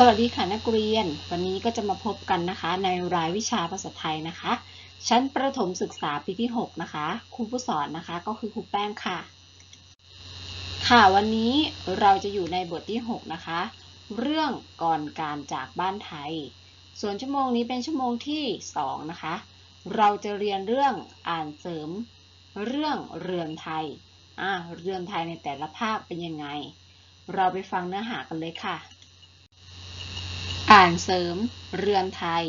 สวัสดีค่ะนักเรียน วันนี้ก็จะมาพบกันนะคะ ในรายวิชาภาษาไทยนะคะ ชั้นประถมศึกษาปีที่ 6 นะคะ ครูผู้สอนนะคะก็คือครูแป้งค่ะ ค่ะวันนี้เราจะอยู่ในบทที่ 6 นะคะ เรื่องก่อนการจากบ้านไทย ส่วนชั่วโมงนี้เป็นชั่วโมงที่ 2 นะคะ เราจะเรียนเรื่องอ่านเสริม เรื่องเรือนไทยอ่าเรือนไทยในแต่ละภาคเป็นยังไง เราไปฟังเนื้อหากันเลยค่ะ อ่านเสริมเรือนไทย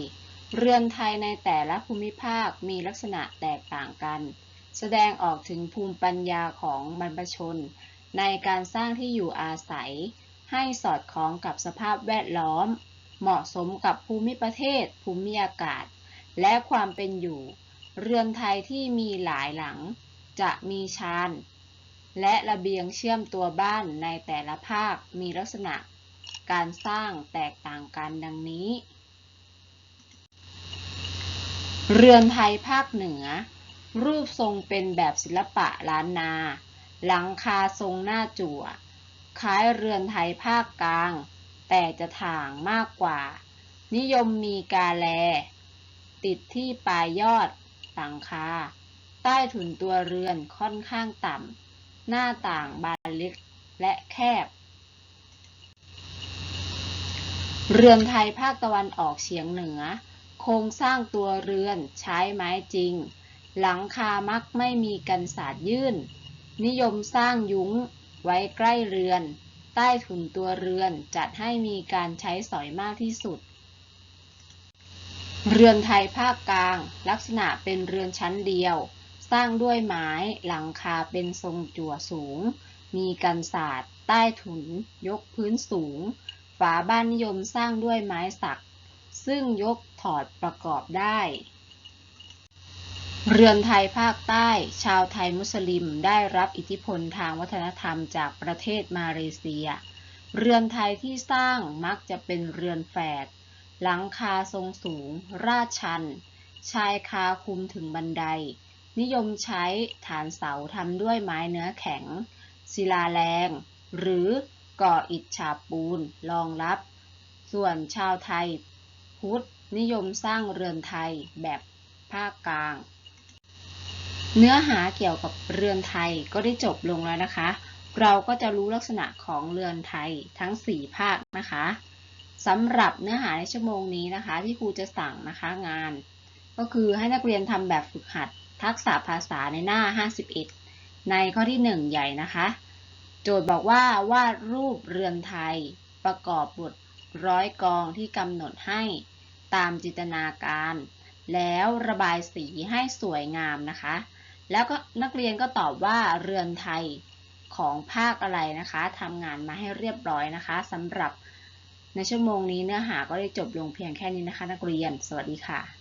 เรือนไทยในแต่ละภูมิภาคมีลักษณะแตกต่างกัน แสดงออกถึงภูมิปัญญาของบรรพชน ในการสร้างที่อยู่อาศัย ให้สอดคล้องกับสภาพแวดล้อม เหมาะสมกับภูมิประเทศ ภูมิอากาศ และความเป็นอยู่ เรือนไทยที่มีหลายหลัง จะมีชานและระเบียงเชื่อมตัวบ้านในแต่ละภาคมีลักษณะ การสร้างแตกต่างกันดังนี้ เรือนไทยภาคเหนือ รูปทรงเป็นแบบศิลปะล้านนา หลังคาทรงหน้าจั่ว คล้ายเรือนไทยภาคกลาง แต่จะถ่างมากกว่า นิยมมีกาแล ติดที่ปลายยอดหลังคา ใต้ถุนตัวเรือนค่อนข้างต่ำหน้าต่างบานเล็กและแคบ เรือนไทยภาคตะวันออกเฉียงเหนือ โครงสร้างตัวเรือนใช้ไม้จริง หลังคามักไม่มีกันศาสตร์ยื่น นิยมสร้างยุ้งไว้ใกล้เรือน ใต้ถุนตัวเรือนจัดให้มีการใช้สอยมากที่สุด เรือนไทยภาคกลาง ลักษณะเป็นเรือนชั้นเดียว สร้างด้วยไม้หลังคาเป็นทรงจั่วสูง มีกันศาสตร์ใต้ถุนยกพื้นสูง ฝาบ้านนิยมสร้างด้วยไม้สัก ซึ่งยกถอดประกอบได้ เรือนไทยภาคใต้ ชาวไทยมุสลิมได้รับอิทธิพลทางวัฒนธรรมจากประเทศมาเลเซีย เรือนไทยที่สร้างมักจะเป็นเรือนแฝด หลังคาทรงสูง ราดชัน ชายคาคุมถึงบันได นิยมใช้ฐานเสาทำด้วยไม้เนื้อแข็ง ศิลาแรง หรือ ก่ออิฐฉาบปูนรองรับ ส่วนชาวไทย พุทธนิยมสร้างเรือนไทยแบบภาคกลาง เนื้อหาเกี่ยวกับเรือนไทยก็ได้จบลงแล้วนะคะ เราก็จะรู้ลักษณะของเรือนไทยทั้ง 4 ภาคนะคะสำหรับเนื้อหาในชั่วโมงนี้นะคะ ที่ครูจะสั่งนะคะงาน ก็คือให้นักเรียนทำแบบฝึกหัด ทักษะภาษาในหน้า 51 ในข้อที่ 1 ใหญ่นะคะ โจทย์บอกว่าวาดรูปเรือนไทย ประกอบบทร้อยกองที่กำหนดให้ตามจินตนาการ แล้วระบายสีให้สวยงามนะคะ แล้วก็นักเรียนก็ตอบว่าเรือนไทยของภาคอะไรนะคะทำงานมาให้เรียบร้อยนะคะสำหรับในชั่วโมงนี้เนื้อหาก็ได้จบลงเพียงแค่นี้นะคะ นักเรียน สวัสดีค่ะ